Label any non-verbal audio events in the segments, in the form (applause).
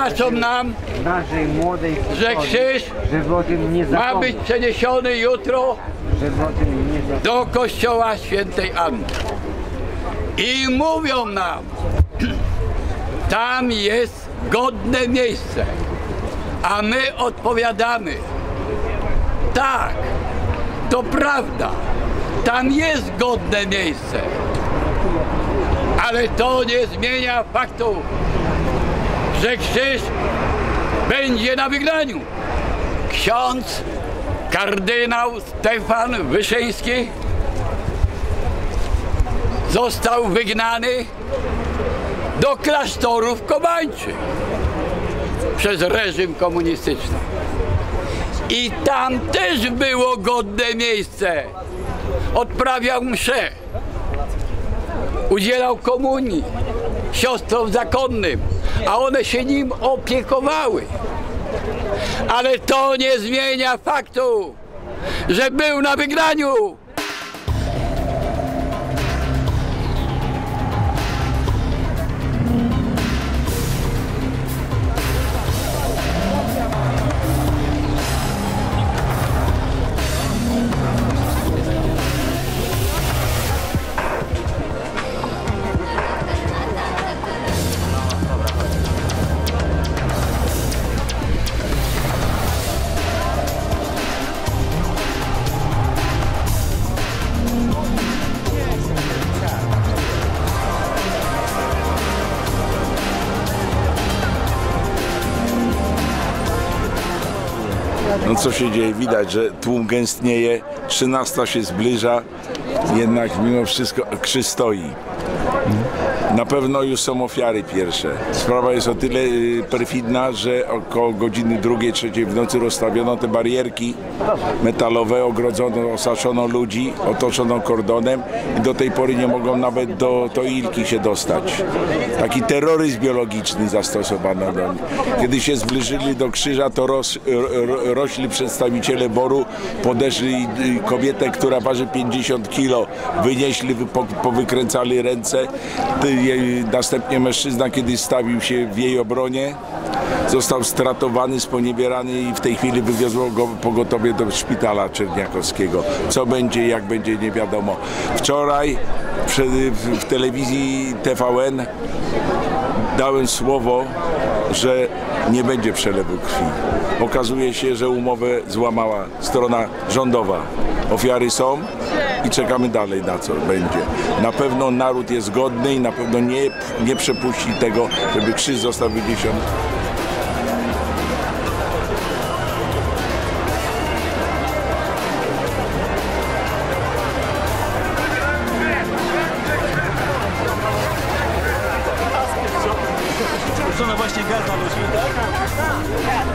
tłumaczą nam, że krzyż ma być przeniesiony jutro do kościoła świętej Anny. I mówią nam, (clears throat) tam jest godne miejsce. A my odpowiadamy, tak, to prawda, tam jest godne miejsce. Ale to nie zmienia faktu, że krzyż będzie na wygnaniu. Ksiądz kardynał Stefan Wyszyński został wygnany do klasztorów kobańczych przez reżim komunistyczny. I tam też było godne miejsce. Odprawiał msze, udzielał komunii siostrom zakonnym, a one się nim opiekowały. Ale to nie zmienia faktu, że był na wygnaniu. Co się dzieje? Widać, że tłum gęstnieje, 13 się zbliża, jednak mimo wszystko krzyż stoi. Na pewno już są ofiary pierwsze. Sprawa jest o tyle y, perfidna, że około godziny drugiej, trzeciej w nocy rozstawiono te barierki metalowe, ogrodzono, osaczono ludzi, otoczono kordonem i do tej pory nie mogą nawet do Toilki się dostać. Taki terroryzm biologiczny zastosowano do nich. Kiedy się zbliżyli do krzyża, to ros, ro, rośli przedstawiciele Boru, podeszli kobietę, która waży 50 kilo, wynieśli, wy- po, powykręcali ręce. Następnie mężczyzna, kiedy stawił się w jej obronie, został stratowany, sponiewierany i w tej chwili wywiozło go pogotowie do szpitala czerniakowskiego. Co będzie, jak będzie, nie wiadomo. Wczoraj w telewizji TVN dałem słowo, że nie będzie przelewu krwi. Okazuje się, że umowę złamała strona rządowa. Ofiary są i czekamy dalej na co będzie. Na pewno naród jest godny i na pewno nie, nie przepuści tego, żeby krzyż został wyniesiony. Puszczono właśnie na ludzi, tak?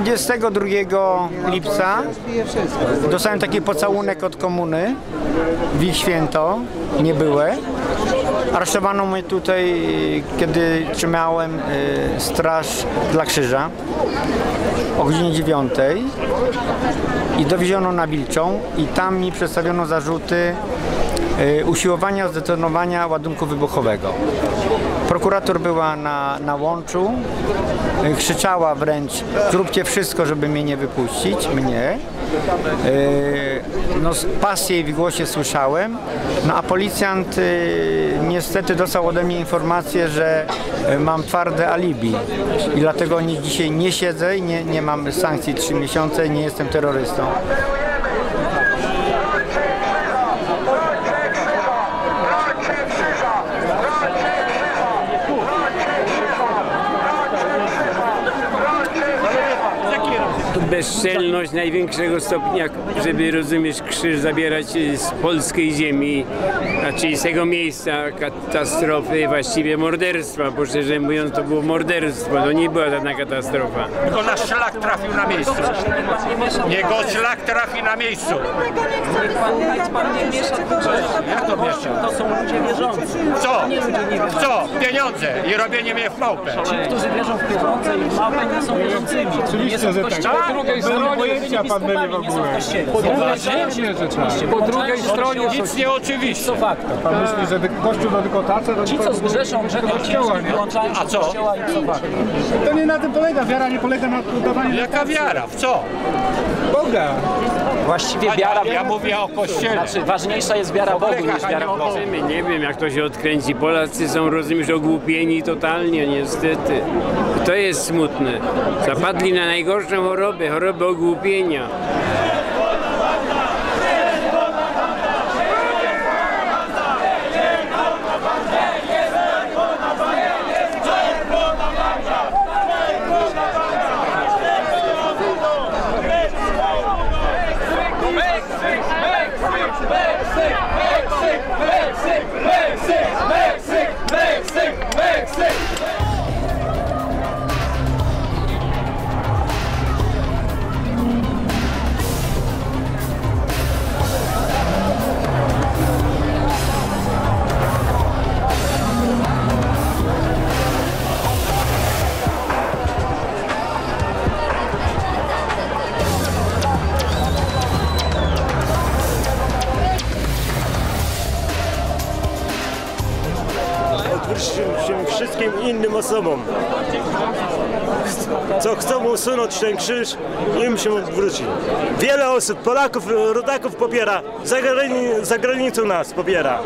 22 lipca dostałem taki pocałunek od komuny w ich święto, niebyłe. Aresztowano mnie tutaj, kiedy trzymałem y, straż dla krzyża o godzinie 9 i dowieziono na Wilczą i tam mi przedstawiono zarzuty y, usiłowania zdetonowania ładunku wybuchowego. Prokurator była na, na łączu, y, krzyczała wręcz, zróbcie wszystko, żeby mnie nie wypuścić, mnie. Y, No, pasję jej w głosie słyszałem, no a policjant y, niestety dostał ode mnie informację, że mam twarde alibi i dlatego nie, dzisiaj nie siedzę i nie, nie mam sankcji 3 miesiące nie jestem terrorystą. Bezczelność największego stopnia, żeby rozumiesz krzyż zabierać z polskiej ziemi, znaczy z tego miejsca katastrofy, właściwie morderstwa, bo szczerze mówiąc to było morderstwo, to nie była żadna katastrofa. Tylko nasz szlak trafił na miejscu. Jego szlak trafi na miejscu. Jak to miesza? To są ludzie wierzący. Co? Co? Pieniądze i robienie mnie w małpę. Ci, którzy wierzą w pieniądze i w małpę, nie są wierzącymi. Nie są w kościele. Po drugiej stronie Nie pan w ogóle. Po drugiej, po drugiej stronie Nic nieoczywiste. To fakt. pan myśli, że Kościół do to Ci, co zgrzeszą nie? wyłączają się A z co? kościoła i. To nie na tym polega, wiara nie polega na udawaniu Jaka wiara? W co? Boga. Właściwie A wiara... ja, ja mówię o kościele. Znaczy, ważniejsza jest wiara Bogu niż wiara w Bogu. Nie wiem jak to się odkręci. Polacy są, rozumiesz, ogłupieni totalnie, niestety. To jest smutne. Zapadli na najgorszą chorobę, chorobę ogłupienia. Osobom. Co chcą usunąć ten krzyż, im się odwróci. Wiele osób, Polaków, rodaków popiera, za, grani, za granicą nas popiera.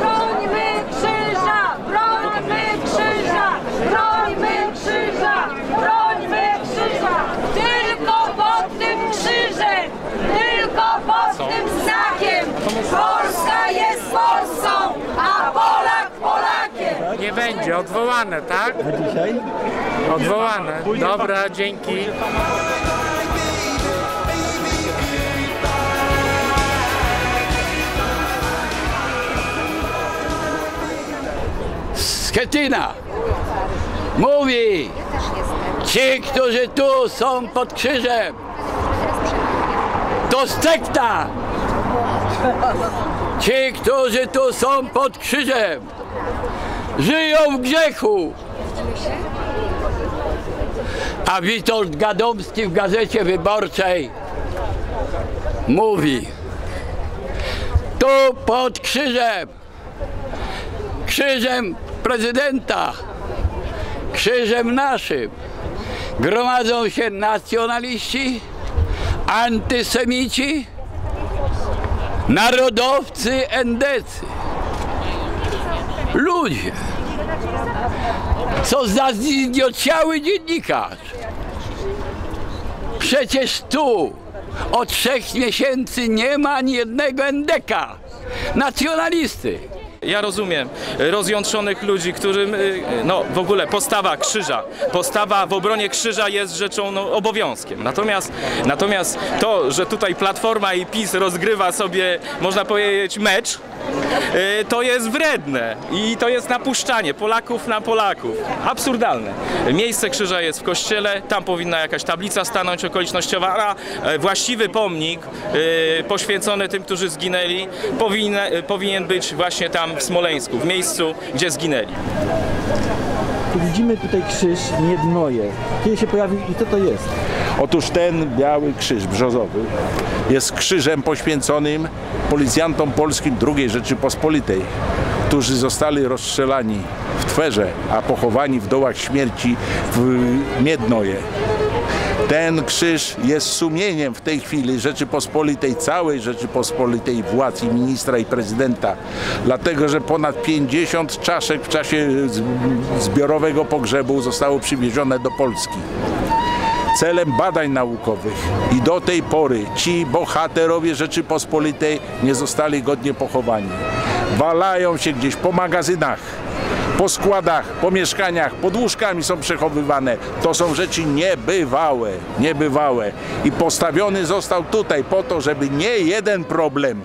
Brońmy krzyża! Brońmy krzyża! Brońmy krzyża! Brońmy krzyża! Tylko pod tym krzyżem! Tylko pod tym znakiem! Polska jest Polską, a Polak Polakiem! Nie będzie, odwołane, tak? A dzisiaj? Odwołane. Dobra, dzięki. Schetyna mówi, ci, którzy tu są pod krzyżem, to sekta. Ci, którzy tu są pod krzyżem, żyją w grzechu. A Witold Gadomski w Gazecie Wyborczej mówi, tu pod krzyżem krzyżem prezydenta, krzyżem naszym gromadzą się nacjonaliści, antysemici, narodowcy, endecy. Ludzie, co za zidiociały dziennikarz. Przecież tu od trzech miesięcy nie ma ani jednego endeka, nacjonalisty. Ja rozumiem rozjątrzonych ludzi, którym y, no, w ogóle postawa krzyża, postawa w obronie krzyża jest rzeczą no, obowiązkiem. Natomiast, natomiast to, że tutaj Platforma i PiS rozgrywa sobie, można powiedzieć, mecz, to jest wredne i to jest napuszczanie Polaków na Polaków. Absurdalne. Miejsce krzyża jest w kościele, tam powinna jakaś tablica stanąć okolicznościowa, a e, właściwy pomnik y, poświęcony tym, którzy zginęli, powinien, być właśnie tam w Smoleńsku, w miejscu, gdzie zginęli. Widzimy tutaj krzyż Miednoje. Kiedy się pojawił i co to jest? Otóż ten biały krzyż brzozowy jest krzyżem poświęconym policjantom polskim II Rzeczypospolitej, którzy zostali rozstrzelani w Twerze, a pochowani w dołach śmierci w Miednoje. Ten krzyż jest sumieniem w tej chwili Rzeczypospolitej, całej Rzeczypospolitej władz i ministra i prezydenta, dlatego że ponad 50 czaszek w czasie zbiorowego pogrzebu zostało przywiezione do Polski. Celem badań naukowych. I do tej pory ci bohaterowie Rzeczypospolitej nie zostali godnie pochowani. Walają się gdzieś po magazynach, po składach, po mieszkaniach, pod łóżkami są przechowywane. To są rzeczy niebywałe, niebywałe. I postawiony został tutaj po to, żeby nie jeden problem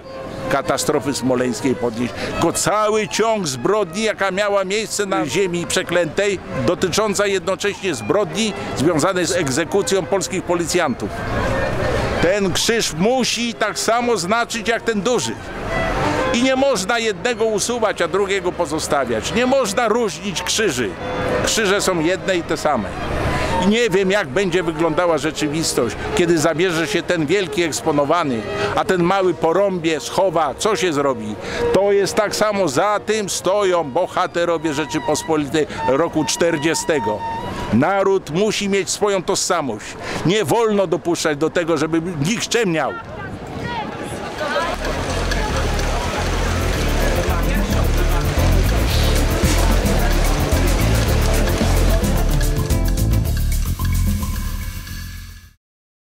katastrofy smoleńskiej podnieść, tylko cały ciąg zbrodni, jaka miała miejsce na ziemi przeklętej, dotycząca jednocześnie zbrodni związanej z egzekucją polskich policjantów. Ten krzyż musi tak samo znaczyć jak ten duży. I nie można jednego usuwać, a drugiego pozostawiać. Nie można różnić krzyży. Krzyże są jedne i te same. I nie wiem, jak będzie wyglądała rzeczywistość, kiedy zabierze się ten wielki eksponowany, a ten mały porąbie schowa, co się zrobi. To jest tak samo, za tym stoją bohaterowie Rzeczypospolitej roku 40. Naród musi mieć swoją tożsamość. Nie wolno dopuszczać do tego, żeby nikt ściemniał.